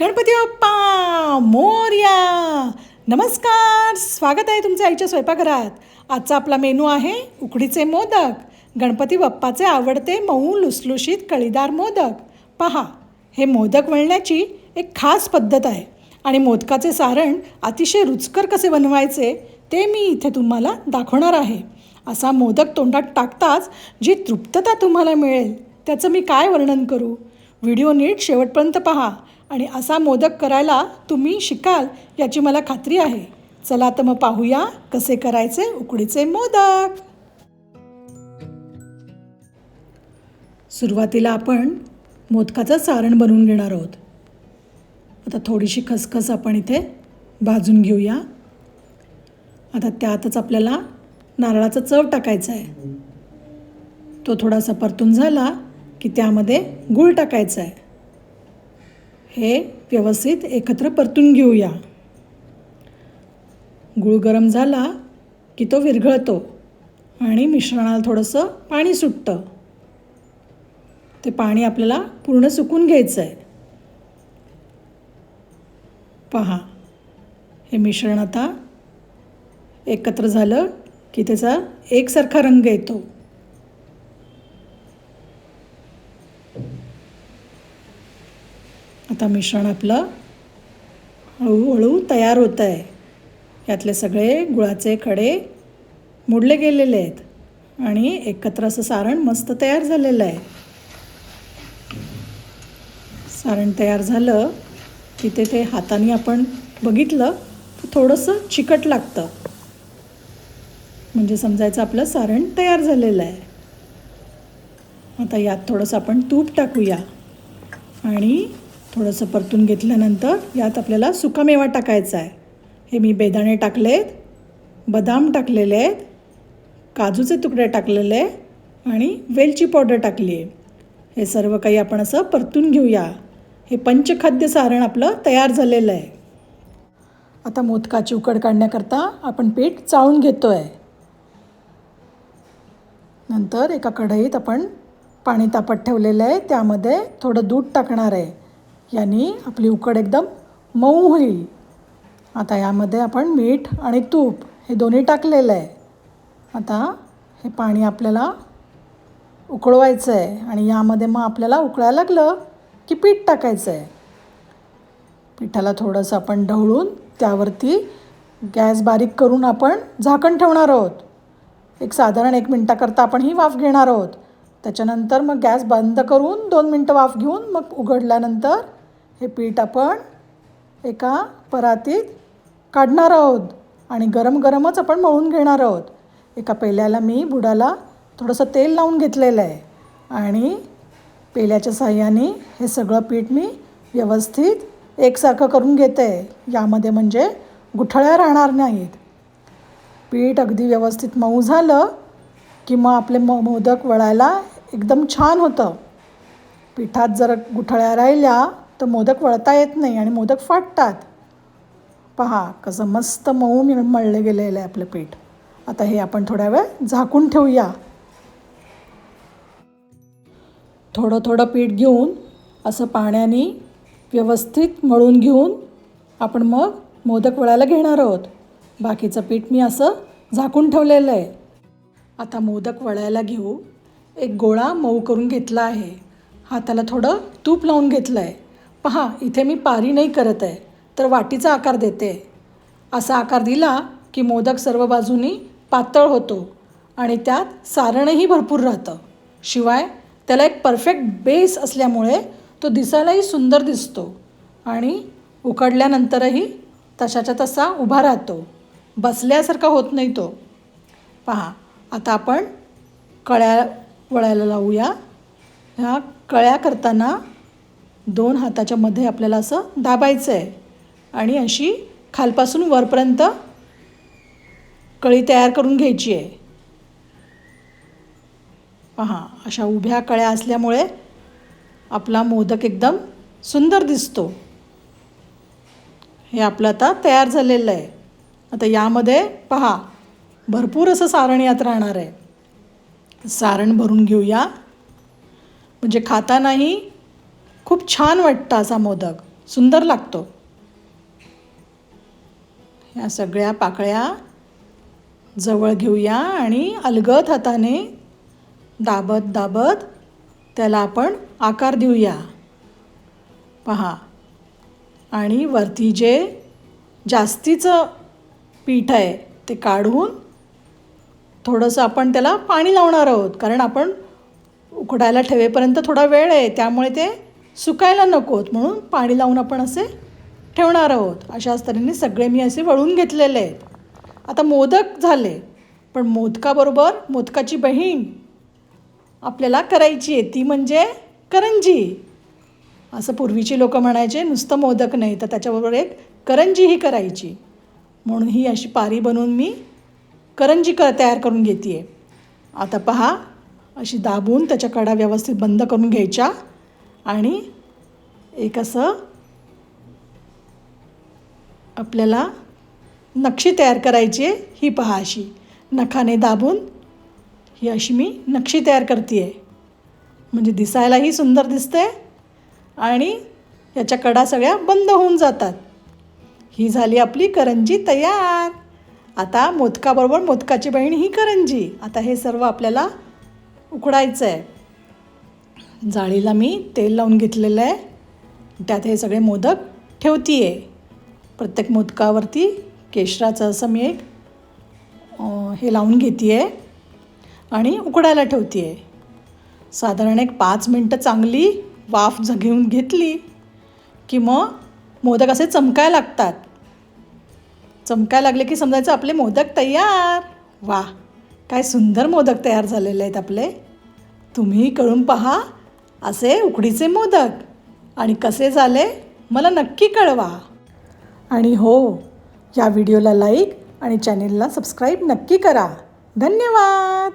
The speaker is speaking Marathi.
गणपती बाप्पा मोर्या. नमस्कार स्वागत आहे तुमच्या आईच्या स्वयंपाकघरात. आजचा आपला मेनू आहे उकडीचे मोदक. गणपती बाप्पाचे आवडते मऊ लुसलुशीत कळीदार मोदक. पहा हे मोदक वळण्याची एक खास पद्धत आहे. आणि मोदकाचे सारण अतिशय रुचकर कसे बनवायचे ते मी इथे तुम्हाला दाखवणार आहे. असा मोदक तोंडात टाकताच जी तृप्तता तुम्हाला मिळेल त्याचं मी काय वर्णन करू? व्हिडिओ नीट शेवटपर्यंत पहा. आणि असा मोदक करायला तुम्ही शिकाल याची मला खात्री आहे. चला तर मग पाहूया कसे करायचे उकडीचे मोदक. सुरुवातीला आपण मोदकाचं सारण बनवून घेणार आहोत. आता थोडीशी खसखस आपण इथे भाजून घेऊया. आता त्यातच आपल्याला नारळाचा चव टाकायचा आहे. तो थोडासा परतून झाला की त्यामध्ये गूळ टाकायचा आहे. हे व्यवस्थित एकत्र परतून घेऊया. गूळ गरम झाला की तो विरघळतो आणि मिश्रणाला थोडंसं पाणी सुटतं. ते पाणी आपल्याला पूर्ण सुकून घ्यायचं आहे पहा हे मिश्रण आता एकत्र झालं की त्याचा एकसारखा रंग येतो. आता मिश्रण आपलं हळूहळू तयार होतं आहे यातले सगळे गुळाचे खडे मोडले गेलेले आहेत आणि एकत्र असं सारण मस्त तयार झालेलं आहे. सारण तयार झालं की ते ते हाताने आपण बघितलं थोडंसं चिकट लागतं. म्हणजे समजायचं आपलं सारण तयार झालेलं आहे. आता यात थोडंसं आपण तूप टाकूया आणि थोडंसं परतून घेतल्यानंतर यात आपल्याला सुकामेवा टाकायचा आहे. हे मी बेदाणे टाकलेत बदाम टाकलेले आहेत काजूचे तुकडे टाकलेले आणि वेलची पावडर टाकली आहे. हे सर्व काही आपण असं परतून घेऊया. हे पंचखाद्य सारण आपलं तयार झालेलं आहे. आता मोदकाची उकड काढण्याकरता आपण पीठ चाळून घेतो आहे नंतर एका कढईत आपण पाणी तापत ठेवलेलं आहे. त्यामध्ये थोडं दूध टाकणार आहे. यांनी आपली उकड एकदम मऊ होईल. आता यामध्ये आपण मीठ आणि तूप हे दोन्ही टाकलेलं आहे. आता हे पाणी आपल्याला उकळवायचं आहे आणि यामध्ये मग आपल्याला उकळायला लागलं की पीठ टाकायचं आहे पिठाला थोडंसं आपण ढवळून त्यावरती गॅस बारीक करून आपण झाकण ठेवणार आहोत. एक साधारण एक मिनटाकरता आपण ही वाफ घेणार आहोत. त्याच्यानंतर मग गॅस बंद करून दोन मिनटं वाफ घेऊन मग उघडल्यानंतर हे पीठ आपण एका परातीत काढणार आहोत आणि गरम गरमच आपण मळून घेणार आहोत. एका पेल्याला मी बुडाला थोडंसं तेल लावून घेतलेलं आहे आणि पेल्याच्या साह्याने हे सगळं पीठ मी व्यवस्थित एकसारखं करून घेते. यामध्ये म्हणजे गुठळ्या राहणार नाहीत. पीठ अगदी व्यवस्थित मऊ झालं की मग आपले म मोदक वळायला एकदम छान होतं. पिठात जर गुठळ्या राहिल्या तर मोदक वळता येत नाही आणि मोदक फाटतात. पहा कसं मस्त मऊ मिळ मळले गेलेलं आहे आपलं पीठ. आता हे आपण थोड्या वेळ झाकून ठेवूया. थोडं थोडं पीठ घेऊन असं पाण्याने व्यवस्थित मळून घेऊन आपण मग मोदक वळायला घेणार आहोत. बाकीचं पीठ मी असं झाकून ठेवलेलं आहे. आता मोदक वळायला घेऊ. एक गोळा मऊ करून घेतला आहे. हाताला थोडं तूप लावून घेतलं आहे पहा इथे मी पारी नाही करत आहे तर वाटीचा आकार देते. असा आकार दिला की मोदक सर्व बाजूनी पातळ होतो आणि त्यात सारणही भरपूर राहतं. शिवाय त्याला एक परफेक्ट बेस असल्यामुळे तो दिसायलाही सुंदर दिसतो आणि उकडल्यानंतरही तशाच्या तसा उभा राहतो. बसल्यासारखा होत नाही तो. पहा आता आपण कळ्या वळायला लावूया. ह्या कळ्या करताना दोन हाताच्या मध्ये आपल्याला असं दाबायचं आहे आणि अशी खालपासून वरपर्यंत कळी तयार करून घ्यायची आहे पहा अशा उभ्या कळ्या असल्यामुळे आपला मोदक एकदम सुंदर दिसतो. हे आपलं आता तयार झालेलं आहे. आता यामध्ये पहा भरपूर असं सारण यात राहणार आहे. सारण भरून घेऊया. म्हणजे खातानाही खूप छान वाटतं असा मोदक. सुंदर लागतो. ह्या सगळ्या पाकळ्या जवळ घेऊया आणि अलगद हाताने दाबत दाबत त्याला आपण आकार देऊया. पहा. आणि वरती जे जास्तीचं पीठ आहे ते काढून थोडंसं आपण त्याला पाणी लावणार आहोत. कारण आपण उकडायला ठेवेपर्यंत थोडा वेळ आहे. त्यामुळे ते सुकायला नकोत म्हणून पाणी लावून आपण असे ठेवणार आहोत. अशाच तऱ्हेने सगळे मी असे वळून घेतलेले आहेत. आता मोदक झाले पण मोदकाबरोबर मोदकाची बहीण आपल्याला करायची आहे. ती म्हणजे करंजी. असं पूर्वीची लोक म्हणायचे नुसतं मोदक नाही तर त्याच्याबरोबर एक करंजीही करायची. म्हणून ही अशी पारी बनवून मी करंजी क तयार करून घेते आहे आता पहा अशी दाबून त्याच्या कडा व्यवस्थित बंद करून घ्यायच्या. आणि एक असं आपल्याला नक्षी तयार करायची आहे ही पहा अशी. नखाने दाबून ही अशी मी नक्षी तयार करते आहे म्हणजे दिसायलाही सुंदर दिसते आणि याच्या कडा सगळ्या बंद होऊन जातात. ही झाली आपली करंजी तयार. आता मोदकाबरोबर मोदकाची बहीण ही करंजी. आता हे सर्व आपल्याला उकडायचं आहे जाळीला मी तेल लावून घेतलेलं आहे. त्यात हे सगळे मोदक ठेवती आहे प्रत्येक मोदकावरती केशराचं असं मी एक हे लावून घेते आहे आणि उकडायला ठेवते आहे साधारण एक पाच मिनटं चांगली वाफ ज घेऊन घेतली की मग मोदक असे चमकायला लागतात. चमकायला लागले की समजायचं आपले मोदक तयार. वा काय सुंदर मोदक तयार झालेले आहेत आपले. तुम्ही कळून पहा असे उकडीचे मोदक. आणि कसे झाले? मला नक्की कळवा. आणि हो या व्हिडिओला लाईक आणि चॅनेलला सबस्क्राईब नक्की करा. धन्यवाद!